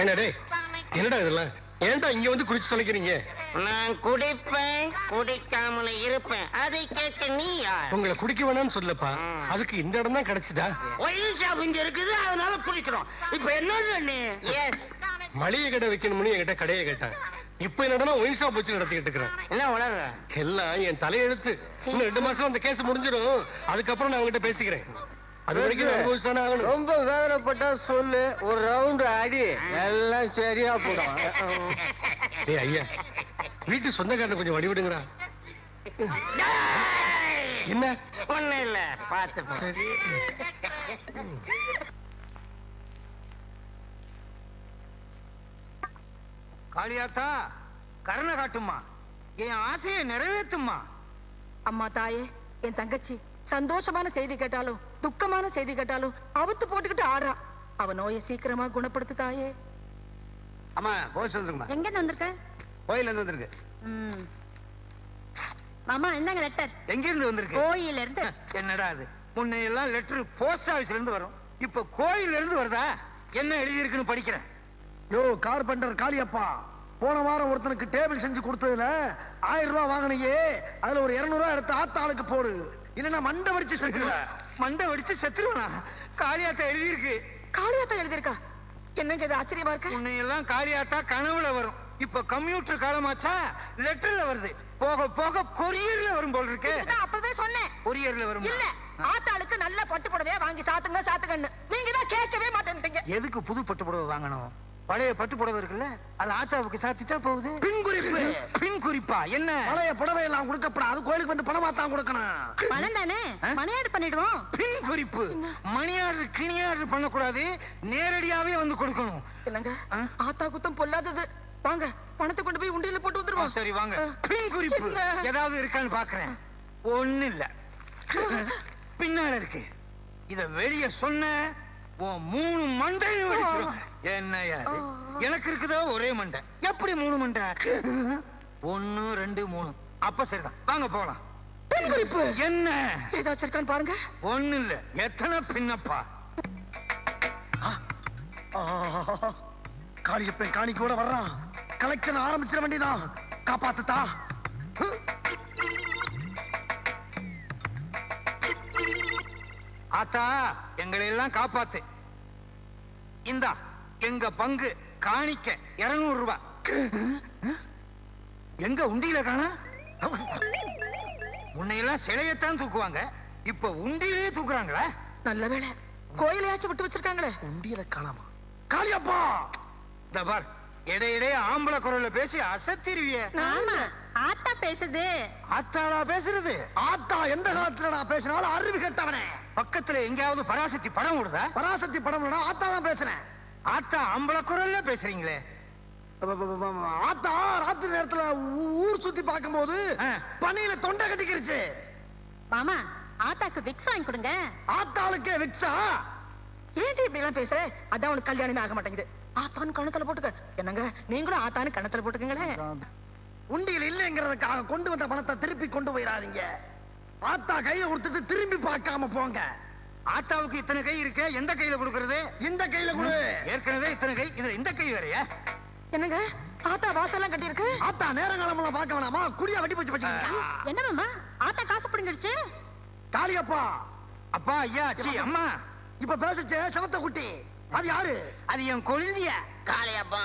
என்னடே என்னடா இதெல்லாம்? ஏன்டா இங்க வந்து குடிச்சு தொலைக்கிறீங்க? நான் குடிப்பேன் குடிக்காமல இருப்பேன். அதை கேட்க நீ உங்களை குடிக்க வேணாம்னு சொல்லப்பா. அதுக்கு இந்த இடம் தான் கிடைச்சுதா? ஒயில் ஷாப் இங்க இருக்குது அதனால குடிக்கிறோம். இப்ப என்ன சொன்னி மளிகை கடை வைக்கணும்னு என்கிட்ட கடையை கேட்டேன். இப்ப என்னடா ஒயின் ஷாப் வச்சு இருக்கிறேன். என்ன உணர்ற எல்லாம் என் தலையெழுத்து. இன்னும் ரெண்டு மாசம் அந்த கேஸ் முடிஞ்சிடும். அதுக்கப்புறம் நான் உங்ககிட்ட பேசிக்கிறேன். அது வரைக்கும் நான் அனுபவிச்சுதானே ஆகணும். ரொம்ப வேதனைப்பட்டா சொல்லு. ஒரு ரவுண்டு அடி. எல்லாம் சரியா போடும். டேய் ஐயா வீட்டு சொந்தக்காரனை கொஞ்சம் வழிவிடுங்கடா என்ன? ஒண்ணு இல்ல. பாத்து காளியாத்தா கருணை காட்டுமா என் ஆசையை நிறைவேத்துமா அம்மா தாயே என் தங்கச்சி சந்தோஷமான செய்தி கேட்டாலும் துக்கமான செய்தி கேட்டாலும் அவுத்து போட்டுக்கிட்டு ஆடுறா. அவ நோயை சீக்கிரமா குணப்படுத்து தாயே. அம்மா போஸ் வந்துருக்குமா எங்க இருந்து வந்திருக்க? கோயில இருந்து வந்திருக்கு. மாமா என்னங்க லெட்டர் எங்க இருந்து வந்திருக்கு? கோயில இருந்து என்னடா அது? முன்ன எல்லாம் லெட்டர் போஸ்ட் ஆபீஸ்ல இருந்து வரும். இப்ப கோயில்ல இருந்து வருதா? என்ன எழுதி இருக்குன்னு படிக்கிறேன். யோ கார்பெண்டர் காளியப்பா போன வாரம் ஒருத்தனுக்கு டேபிள் செஞ்சு கொடுத்ததுல ஆயிரம் ரூபாய் வாங்கினியே அதுல ஒரு இருநூறு ரூபாய் எடுத்து ஆத்தாளுக்கு போடு. இல்லன்னா மண்டை வடிச்சு செத்துருவ. மண்டை வெடிச்சு செத்துருவனா? காளியாத்தா எழுதி இருக்கு காளியாத்தா எழுதியிருக்கா? என்னங்க இது ஆச்சரியமா இருக்கு? முன்ன எல்லாம் காளியாத்தா கனவுல வரும். இப்ப கம்ப்யூட்டர் காலமாச்சா? லெட்டர்ல வருது. போக போக கொரியர்ல வரும் போல் இருக்கு. அப்பவே சொன்னேன். கொரியர்ல வரும்? இல்ல ஆத்தாளுக்கு நல்ல பட்டு புடவையா வாங்கி சாத்துங்க சாத்துங்கன்னு. நீங்க தான் கேட்கவே மாட்டேன்ட்டீங்க. எதுக்கு புது பட்டு புடவை வாங்கணும்? பழைய பட்டு புடவை இருக்குல்ல அது ஆத்தாவுக்கு சாத்திட்டா போகுது. பின் குறிப்பு. பின் குறிப்பா என்ன? பழைய புடவை எல்லாம் கொடுக்கப்படாது கோயிலுக்கு வந்து பணமா தான் கொடுக்கணும். பணம் தானே? மணியாடு பண்ணிடுவோம். பின் குறிப்பு. மணியாடு கிணியாடு பண்ணக்கூடாது. நேரடியாவே வந்து கொடுக்கணும். என்னங்க? ஆத்தா குத்தம் பொல்லாதது. வாங்க பணத்தை கொண்டு போய் உண்டியல போட்டு வந்துருவோம். சரி வாங்க. பின் குறிப்பு? ஏதாவது இருக்கான்னு பாக்குறேன். ஒண்ணு இல்ல பின்னால இருக்கு. இத வெளிய சொன்ன மூணு மண்டையும் வெடிச்சிடும். எனக்கு இருக்குதோ ஒரே மண்டை? எப்படி மூணு மண்டை? ஒண்ணு ரெண்டு மூணு. அப்ப சரிதான். வாங்க போலாம். என்ன? ஏதாச்சும் இருக்கான்னு பாருங்க. ஒண்ணு இல்ல. எத்தனை பின்னப்பா. காளியப்பன் காணி கூட வர்றான். கலெக்ஷன் ஆரம்பிச்சிட வேண்டியதான் காப்பாத்துத்தா. ஆத்தா எங்களை எல்லாம் காப்பாத்து. இந்தா எங்க பங்கு காணிக்க இருநூறு ரூபாய் எங்க உண்டியில காணா? முன்னையெல்லாம் சிலையத்தான் தூக்குவாங்க இப்ப உண்டியிலே தூக்குறாங்களா? நல்ல வேளை. கோயிலையாச்சும் விட்டு வச்சிருக்காங்களே. உண்டியல காணாமா? காளியப்பா! இந்த பார். இடையிடையே ஆம்பளை குரல்ல பேசி அசத்திருவிய ஆமா ஆத்தா பேசுது. ஆத்தாளா பேசுறது? ஆத்தா எந்த காலத்துல நான் பேசினாலும் அறிவு கெட்டவனே. பக்கத்துல எங்கேயாவது பராசக்தி படம் விடுதா பராசக்தி படம் ஆத்தா தான் பேசுனேன். ஆத்தா ஆம்பளை குரல்ல பேசுறீங்களே. ஆத்தா ராத்திரி நேரத்துல ஊர் சுத்தி பார்க்கும்போது. பனியில தொண்டை கட்டிக்கிருச்சு. மாமா ஆத்தாக்கு விக்ஸ் வாங்கி கொடுங்க. ஆத்தாளுக்கே விக்ஸா? ஏன்டி இப்படி எல்லாம் பேசுற? அதான் உனக்கு கல்யாணமே ஆக மாட்டேங்குது. ஆத்தான்னு கணத்துல போட்டுக்க. என்னங்க? நீங்களும் ஆத்தான்னு கணத்துல போட்டுக்கங்களேன் உண்டியல் இல்லைங்கிறதுக்காக கொண்டு வந்த பணத்தை திருப்பி கொண்டு போயிடாதீங்க. ஆத்தா கையை கொடுத்துட்டு திரும்பி பார்க்காம போங்க. ஆத்தாவுக்கு இத்தனை கை இருக்கே எந்த கையில கொடுக்கறது? இந்த கையில கொடு. ஏற்கனவே இத்தனை கை இது இந்த கை வேறயா? என்னங்க? ஆத்தா வாசல்லாம் கட்டி இருக்கு ஆத்தா நேரங்காலமெல்லாம் பார்க்க வேணாமா? குடியா வெட்டி போச்சு வச்சுக்கோங்க. என்ன மாமா? ஆத்தா காசு பிடிங்கிடுச்சு? காளியப்பா. அப்பா ஐயா சி அம்மா. இப்ப பேசுச்சு சவத்த குட்டி. அது யாரு? அது என் கொழுந்திய. காளியப்பா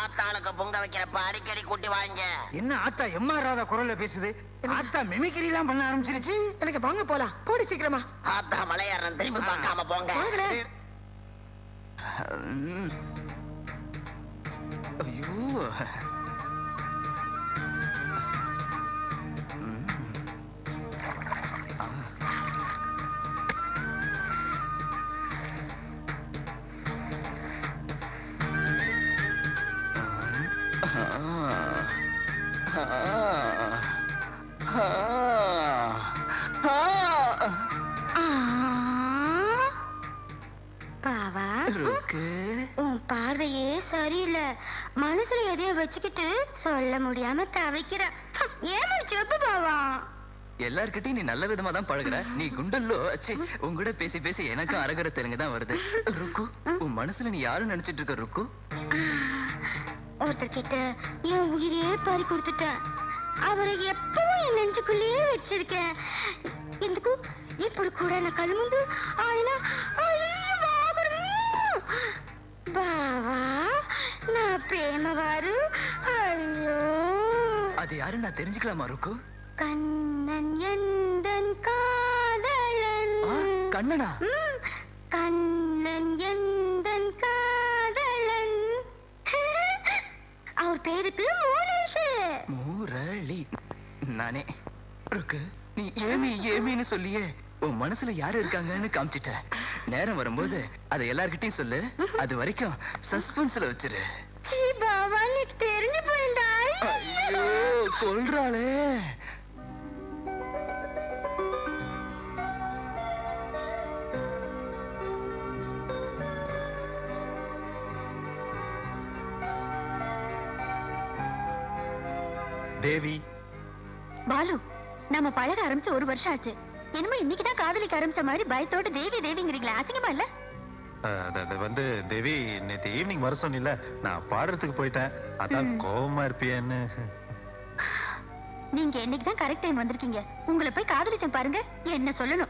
ஆத்தாளுக்கு பொங்க வைக்கிறப்ப அடிக்கடி கூட்டி வாங்க. என்ன ஆத்தா எம்மா ராதா குரல்ல பேசுது? ஆத்தா மிமிக்ரி எல்லாம் பண்ண ஆரம்பிச்சிருச்சு. எனக்கு வாங்க போலாம். போடி சீக்கிரமா. ஆத்தா மலையாடுறேன் திரும்பி பார்க்காம போங்க. வாங்களே. ஐயோ. பாவா உன் பார்வையே சரியில்லை மனசுல எதையோ வச்சுக்கிட்டு சொல்ல முடியாம தவிக்கிற ஏமா செப்பு பாவா எல்லார்கிட்டயும் நீ நல்ல விதமா தான் பழகுற நீ குண்டல்லோ ச்சே உங்கூட பேசி பேசி எனக்கும் அரகர தெலுங்கு தான் வருது ருக்கு உன் மனசுல நீ யாரும் நினைச்சிட்டு இருக்க ருக்கு ஒருத்தர் கிட்ட என் உயிரையே பறி கொடுத்துட்டேன் அவரை எப்பவும் என் நெஞ்சுக்குள்ளேயே வச்சிருக்கேன் ఎందుకు ఇప్పుడు కూడా నా కళ్ళ ముందు ఆయన అయ్యో బాగుడు. బావా నా ప్రేమ వారు అయ్యో அது யாரு நான் தெரிஞ்சுக்கலாமா ருக்கு கண்ணன் எந்தன் காதலன் ஆ, கண்ணனா ம், கண்ணன் எந்தன் காதலன் அவர் பேருக்கு மூலேஷு முரளி நானே ருக்கு நீ ஏமி ஏமின்னு சொல்லியே உன் மனசுல யாரு இருக்காங்கன்னு காமிச்சிட்ட நேரம் வரும்போது அதை எல்லார்கிட்டயும் சொல்லு. அது வரைக்கும் சஸ்பென்ஸ்ல வச்சிரு. தெரிஞ்சு ஐயோ சொல்றாளே. தேவி. பாலு நம்ம பழக ஆரம்பிச்சு ஒரு வருஷம் ஆச்சு. என்னமோ இன்னைக்குதான் காதலிக்க ஆரம்பிச்ச மாதிரி பயத்தோட தேவி தேவிங்கிறீங்களா அசிங்கமா இல்ல? அஹ், அது- அது வந்து தேவி நேத்து ஈவினிங் வர சொன்னில நான் பாடுறதுக்கு போயிட்டேன். அதான் இருப்பியேன்னு. நீங்க என்னைக்குதான் கரெக்ட் டைம் வந்திருக்கீங்க. உங்களை போய் காதலிச்சேன் பாருங்க என்ன சொல்லணும்?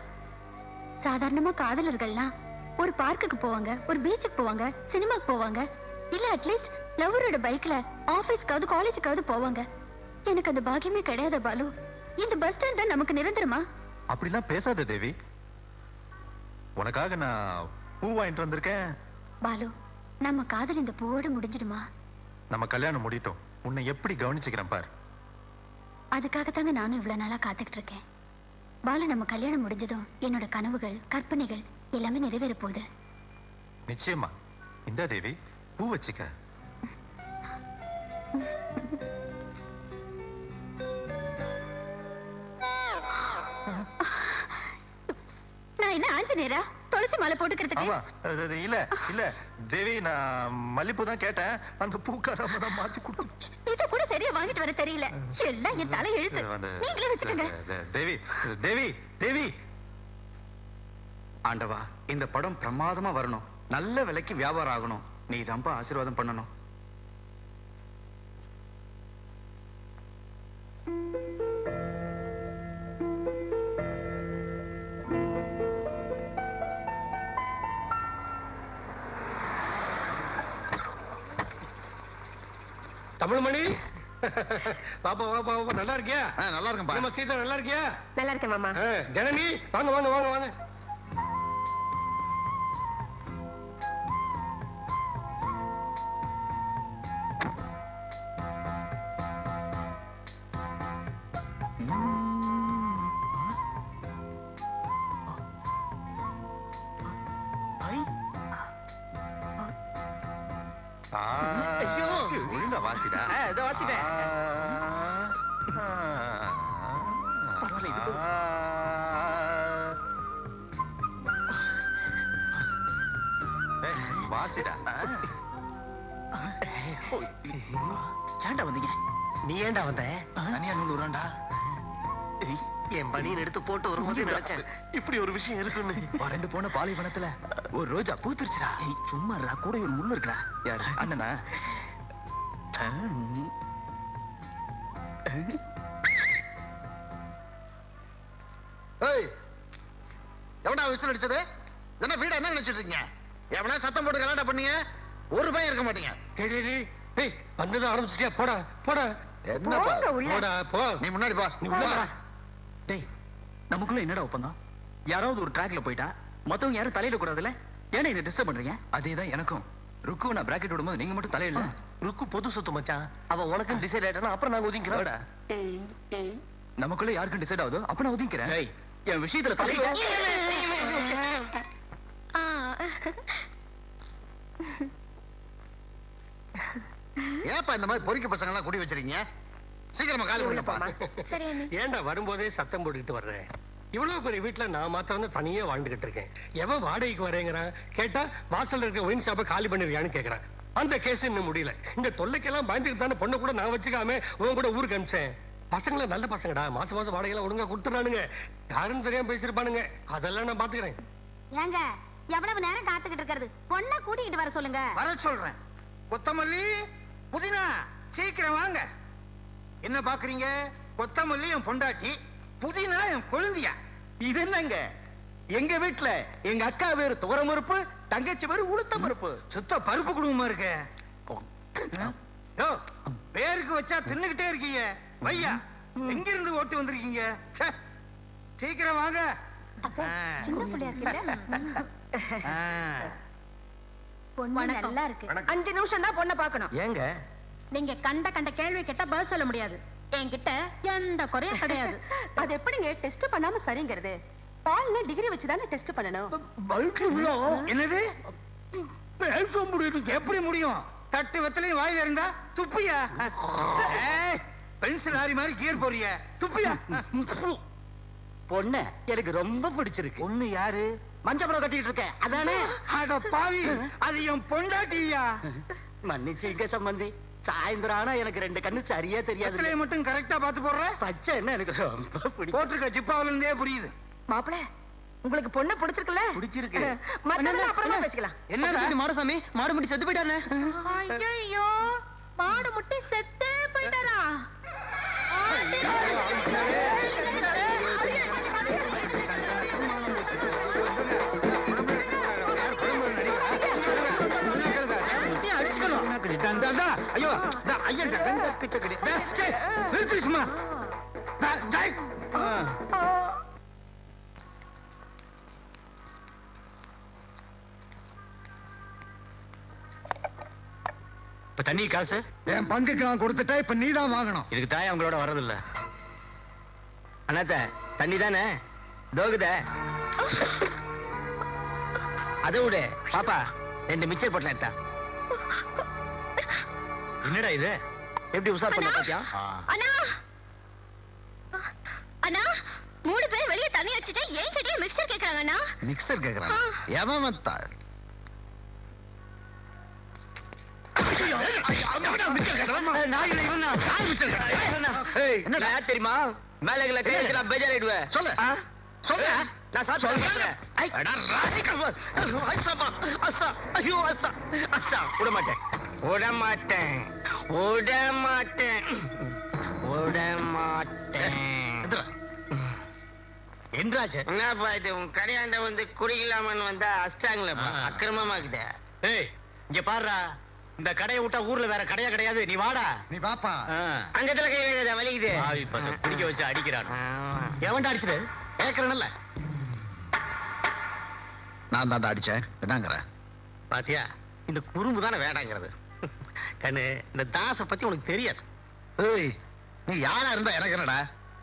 சாதாரணமா காதலர்கள்லாம் ஒரு பார்க்குக்கு போவாங்க ஒரு பீச்சுக்கு போவாங்க சினிமாக்கு போவாங்க இல்ல அட்லீஸ்ட் லவரோட பைக்ல ஆபீஸ்க்காவது காலேஜுக்காவது போவாங்க. எனக்கு அந்த பாக்கியமே கிடையாது பாலு. இந்த பஸ் ஸ்டாண்ட் தான் நமக்கு நிரந்தரமா? அப்படிலாம் பேசாத தேவி. உனக்காக நான் பூ வாங்கிட்டு வந்திருக்கேன். பாலு நம்ம காதல் இந்த பூவோட முடிஞ்சிடுமா? நம்ம கல்யாணம் முடியட்டும். உன்னை எப்படி கவனிச்சுக்கிறேன் பார். அதுக்காக தாங்க நானும் இவ்வளவு நாளா காத்துக்கிட்டு இருக்கேன் பாலு நம்ம கல்யாணம் முடிஞ்சதும் என்னோட கனவுகள் கற்பனைகள் எல்லாமே நிறைவேற போகுது. நிச்சயமா. இந்த தேவி பூ வச்சுக்க. என்ன ஆஞ்சநேயரா? துளசி மாலை போட்டுக்கிறதுக்கு? ஆமா அது- அது இல்ல இல்ல. தேவி நான் மல்லிப்பூ தான் கேட்டேன். அந்த பூக்காரம்ம தான் மாத்தி கொடுத்து இத கூட சரியா வாங்கிட்டு வர தெரியல. எல்லாம் என் தலை எழுத்து அந்த- நீங்களே வச்சுக்கோங்க. தே- தேவி தேவி தேவி. ஆண்டவா இந்த படம் பிரமாதமா வரணும். நல்ல விலைக்கு வியாபாரம் ஆகணும். நீ தான்ப்பா ஆசீர்வாதம் பண்ணணும். தமிழ்மணி? பாப்பா பாப்பா பாப்பா நல்லா இருக்கியா? நல்லா நம்ம சீதா நல்லா இருக்கியா? நல்லா இருக்கேன் மாமா. ஜனனி வாங்க வாங்க வாங்க வாங்க. ஒழுங்கா வாசிடா இதோ வாசிட்டேன். வாசிடா ஏன்டா வந்தீங்க நீ ஏன்டா வந்த தனியா நூல் உராண்டா என் பனியன் எடுத்து போட்டு வரும்போது நினைச்சேன் இப்படி ஒரு விஷயம் இருக்குன்னு வறண்டு போன பாலைவனத்துல ஒரு ரோஜா பூத்துருச்சுடா ஏய், சும்மா இருடா, கூட ஒரு முள்ளு இருக்குடா யாரு அண்ணனா ஏய் எவனா விசில் அடிச்சது? என்ன வீடு என்ன நினைச்சிட்டு இருக்கீங்க? எவனா சத்தம் போட்டு கலாட்டா பண்ணீங்க? ஒரு பையன் இருக்க மாட்டீங்க. டேய், டேய், டேய், டேய், வந்ததும் ஆரம்பிச்சிட்டியா? போடா போடா. என்னப்பா? போடா போ. நீ முன்னாடி பா. நீ உள்ள வா. டேய் நமக்குள்ள என்னடா ஒப்பந்தம்? யாராவது ஒரு ட்ராக்ல போயிட்டா மத்தவங்க யாரும் தலையிட கூடாதுல்ல ஏன்னா என்ன டிஸ்டர்ப் பண்றீங்க? அதேதான் எனக்கும். ருக்கு நான் பிராக்கெட் விடும்போது நீங்க மட்டும் தலையிடல ருக்கு பொது சொத்து மச்சான். அவன் உனக்கு டிசைட் ஆயிட்டானா அப்புறம் நாங்க ஒதுங்கிறோம் வாடா. நமக்குள்ள யாருக்கும் டிசைட் ஆகுதோ அப்ப நான் ஒதுங்கிறேன் என் விஷயத்துல தலையிட ஆ. ஏப்பா இந்த மாதிரி பொறிக்க பசங்க எல்லாம் குடி வச்சிருக்கீங்க? சீக்கிரமா காலி பண்ணுங்கப்பா சரி அண்ணி. ஏன்டா வரும்போதே சத்தம் போட்டுக்கிட்டு வர்றேன் இவ்வளவு பெரிய வீட்டுல நான் மாத்திரம் தான் தனியா வாழ்ந்துகிட்டு இருக்கேன். எவன் வாடகைக்கு வரேங்கிறான்? கேட்டா வாசல்ல இருக்க ஒயின் ஷாப்பை காலி பண்ணிருக்கான்னு கேக்குறான். அந்த கேஸ் இன்னும் முடியல. இந்த தொல்லைக்கெல்லாம் பயந்துட்டு தானே பொண்ணை கூட நான் வச்சுக்காம உன் கூட ஊருக்கு அனுப்பிச்சேன். பசங்கள நல்ல பசங்கடா. மாசம் மாசம் வாடகைலாம் ஒழுங்கா கொடுத்துறானுங்க. யாருன்னு தெரியாம பேசிருப்பானுங்க அதெல்லாம் நான் பாத்துக்கிறேன். ஏங்க எவ்வளவு நேரம் காத்துக்கிட்டு இருக்கிறது? பொண்ணை கூட்டிக்கிட்டு வர சொல்லுங்க. வர சொல்றேன். கொத்தமல்லி புதினா சீக்கிரம் வாங்க. என்ன பாக்குறீங்க? கொத்தமல்லி என் பொண்டாட்டி. புதினா என் கொழுந்தியா? இது என்னங்க? எங்க வீட்டுல எங்க அக்கா பேரு துவரமறுப்பு தங்கச்சி பேரு உளுத்த பருப்பு சுத்த பருப்பு குடும்பமா இருக்க? பேருக்கு வச்சா தின்னுகிட்டே இருக்கீங்க. வையா எங்க இருந்து ஓட்டு வந்திருக்கீங்க. சீக்கிரம் வாங்க. நல்லா இருக்கு. அஞ்சு நிமிஷம் தான் பொண்ணை பார்க்கணும். ஏங்க? நீங்க கண்ட கண்ட கேள்வி கேட்டா பதில் சொல்ல முடியாது. என்கிட்ட எந்த குறையும் கிடையாது. அது எப்படிங்க டெஸ்ட் பண்ணாம சரிங்கிறது? பால்ல டிகிரி வச்சு தானே டெஸ்ட் பண்ணணும் என்னது? பேச முடியும் எப்படி முடியும்? தட்டு வெத்தலையும் வாயில இருந்தா துப்பியா? பென்சில் லாரி மாதிரி கியர் போறிய துப்பியா? பொண்ண எனக்கு ரொம்ப பிடிச்சிருக்கு. பொண்ணு யாரு? மஞ்சபுரம் கட்டிட்டு இருக்கேன் அதானே? அட பாவி அது என் பொண்டாட்டியா? மன்னிச்சுங்க சம்பந்தி. சாயந்தரம் ஆனா எனக்கு ரெண்டு கண்ணு சரியா தெரியாது மட்டும் கரெக்டா பாத்து போடுற பச்சை என்ன எனக்கு ரொம்ப பிடிக்கும் போட்டிருக்க ஜிப்பாவில இருந்தே புரியுது மாப்பிள உங்களுக்கு பொண்ணு பிடிச்சிருக்குல்ல பிடிச்சிருக்கு. மத்ததெல்லாம் அப்புறமா பேசிக்கலாம் என்னடா மாடசாமி மாடு முடி செத்து போயிட்டானே ஐயோ மாடு முட்டி செத்தே போயிட்டாரா ஐயோ ஐயன் பிச்சக்கடி நிறுத்து சும்மா. டேய். இப்ப தண்ணி காசு என் பங்குக்கு நான் கொடுத்துட்டேன் இப்ப நீ தான் வாங்கணும். இதுக்கு தாய் அவங்களோட வர்றதில்ல. அண்ணாத்த தண்ணி தானே? தோகுத. அதை விடு. பாப்பா ரெண்டு மிச்சர் போட்டல எடுத்தா. என்னடா இது? எப்படி உசார் பண்ண பாத்தியா? அண்ணா! அண்ணா! மூணு பேர் வெளியே தண்ணி அடிச்சுட்டு ஏன் கிட்டே மிக்சர் கேக்குறாங்க அண்ணா. மிக்சர் கேக்குறான் எவன் வந்தா தெரியுமா? மேல கீழ கை வச்சு நான் பேஜாரிடுவேன் சொல்லு. சொல்லு. நான் அஸ்தா, ஐயோ, அஸ்தா, அஸ்தா, விட மாட்டேன். விட மாட்டேன் விட மாட்டேன் விட மாட்டேன் எந்திரா. என்றாச்சு என்னப்பா இது? உன் கடையாண்ட வந்து குடிக்கலாமன்னு வந்தா அஷ்டாங்களப்பா. அக்கிரமமாக்குதே ஏய் இங்க பாருடா. இந்த கடையை விட்டா ஊர்ல வேற கடையா கிடையாது. நீ வாடா. நீ பாப்பா அங்கத்துல கை வைக்காத, வலிக்குது. ஆவி பசங்க குடிக்க வச்சு அடிக்கிறான். எவன்டா அடிச்சது? கேக்குறேன்ல நான் தான்டா அடிச்சேன். என்னங்கிற? பாத்தியா இந்த குறும்பு தானே வேண்டாங்கிறது. கண்ணு இந்த தாச பத்தி உனக்கு தெரியாது. ஏய் நீ யாரா இருந்தா எனக்கு என்னடா?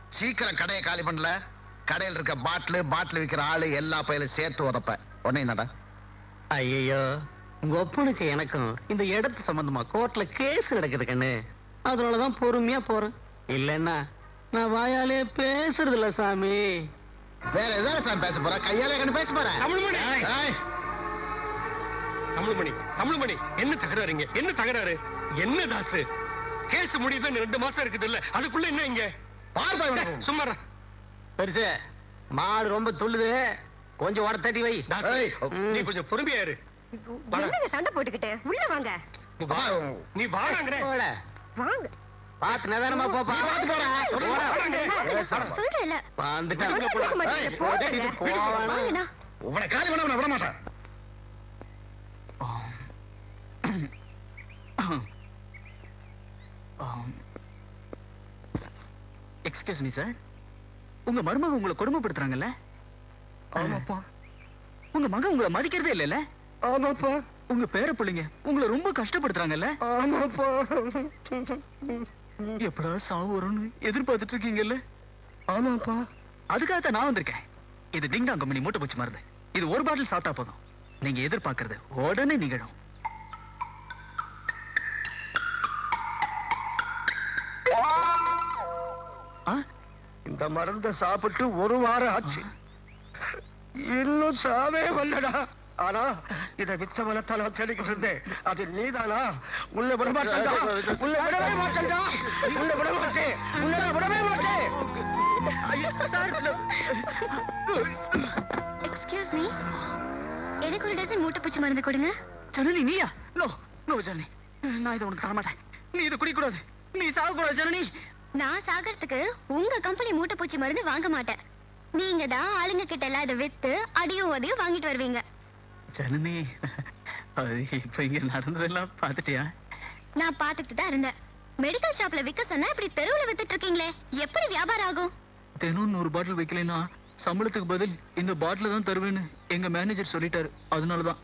சீக்கிரம் கடையை காலி பண்ணல. கடையில் இருக்க பாட்டிலு பாட்டில் விக்கிற ஆளு எல்லா பையிலும் சேர்த்து உதப்ப. உடனே என்னடா? ஐயோ உங்க ஒப்பனுக்கு எனக்கும் இந்த இடத்து சம்பந்தமா கோர்ட்ல கேஸ் நடக்குது கண்ணு. அதனாலதான் பொறுமையா போறேன். இல்லன்னா நான் வாயாலே பேசுறது இல்ல சாமி. வேற எதாவது சார் பேச போற? கையால கண்ணு பேச போற? தமிழ்மணி. தமிழ்மணி என்ன தகராறுங்க? என்ன தகராறு? என்ன தாசு? கேஸ் முடியுது ரெண்டு மாசம் இருக்குது இல்ல அதுக்குள்ள என்ன இங்க. சும்மா பெருசு மாடு ரொம்ப துள்ளுது. கொஞ்சம் உட தட்டி வை. நீ கொஞ்சம் பொறுமையா இரு. சண்டை போட்டுக்கிட்டு? உள்ள வாங்க. நீ வா. நீ வாடாங்கிற போட. வாங்க. பாத்து நிதானமா போப்பா. பாத்து மாட்டீங்க. ஏய், போங்க. போவானா? உன்னை காலி பண்ண உன்னை விட மாட்டேன். எக்ஸ்கியூஸ் மீ சார் உங்க மருமக உங்களை கொடுமைப்படுத்துறாங்கல்ல? ஆமாப்பா. உங்க மகன் உங்களை மதிக்கிறதே இல்லைல்ல? ஆமாப்பா. உங்க பேர பிள்ளைங்க உங்களை ரொம்ப கஷ்டப்படுத்துறாங்கல்ல? ஆமாப்பா. எப்படா சாவு வரும்னு எதிர்பார்த்துட்டு இருக்கீங்கல்ல ஆமாப்பா அதுக்காகத்தான் நான் வந்திருக்கேன். இது டிங்டாங் கம்பெனி மூட்டை பூச்சி மருந்து. இது ஒரு பாட்டில் சாப்பிட்டா போதும். நீங்க எதிர்பார்க்கறது உடனே நிகழும். இந்த மருந்த சாப்பிட்டு ஒரு வாரம் ஆச்சு. இன்னும் சாவே வரலடா ஆனா இதை விச்சவனத்தான் நான் தேடிக்கிட்டு இருந்தேன் அது நீதானா? உன்னை விட மாட்டேன்டா உன்னை விடவே மாட்டேன்டா. உன்னை விட மாட்டேன் உன்னை நான் விடவே மாட்டேன் எக்ஸ்கியூஸ் மீ எனக்கு ஒரு டசன் மூட்டைப்பூச்சி மருந்து கொடுங்க. ஜனனி நீயா? No no Janani. நான் இதை உனக்கு தரமாட்டேன். நீ இதை குடிக்கூடாது நீ சாகக்கூடாது ஜனனி. நான் சாகறதுக்கு உங்க கம்பெனி மூட்டைப்பூச்சி மருந்து வாங்க மாட்டேன். நீங்க தான் ஆளுங்க கிட்ட எல்லாம் இதை வித்து அடியும் உதையும் வாங்கிட்டு வருவீங்க. ஜனனி இப்ப இங்க நடந்ததெல்லாம் பாத்துட்டியா நான் பாத்துக்கிட்டு தான் இருந்தேன். மெடிக்கல் ஷாப்ல விக்க சொன்னா இப்படி தெருவுல வித்துட்டு இருக்கீங்களே எப்படி வியாபாரம் ஆகும்? தினம் நூறு பாட்டில் வைக்கலைன்னா சம்பளத்துக்கு பதில் இந்த பாட்டில தான் தருவேன்னு எங்க மேனேஜர் சொல்லிட்டாரு. அதனாலதான்.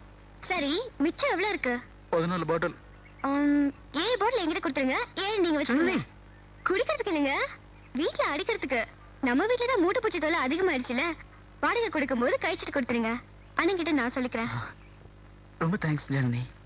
சரி மிச்சம் எவ்வளவு இருக்கு? பதினாலு பாட்டில். ஏழு பாட்டில் எங்கிட்ட கொடுத்துருங்க. ஏழு நீங்க வச்சுக்கோங்க. குடிக்கிறதுக்கு இல்லைங்க. வீட்டுல அடிக்கிறதுக்கு. நம்ம வீட்டுலதான் தான் மூட்டை பூச்சி தொல்லை அதிகமாயிருச்சுல வாடகை கொடுக்கும்போது கழிச்சிட்டு கொடுத்துருங்க. அண்ணன் கிட்ட நான் சொல்லிக்கிறேன். ரொம்ப தேங்க்ஸ் ஜனனி.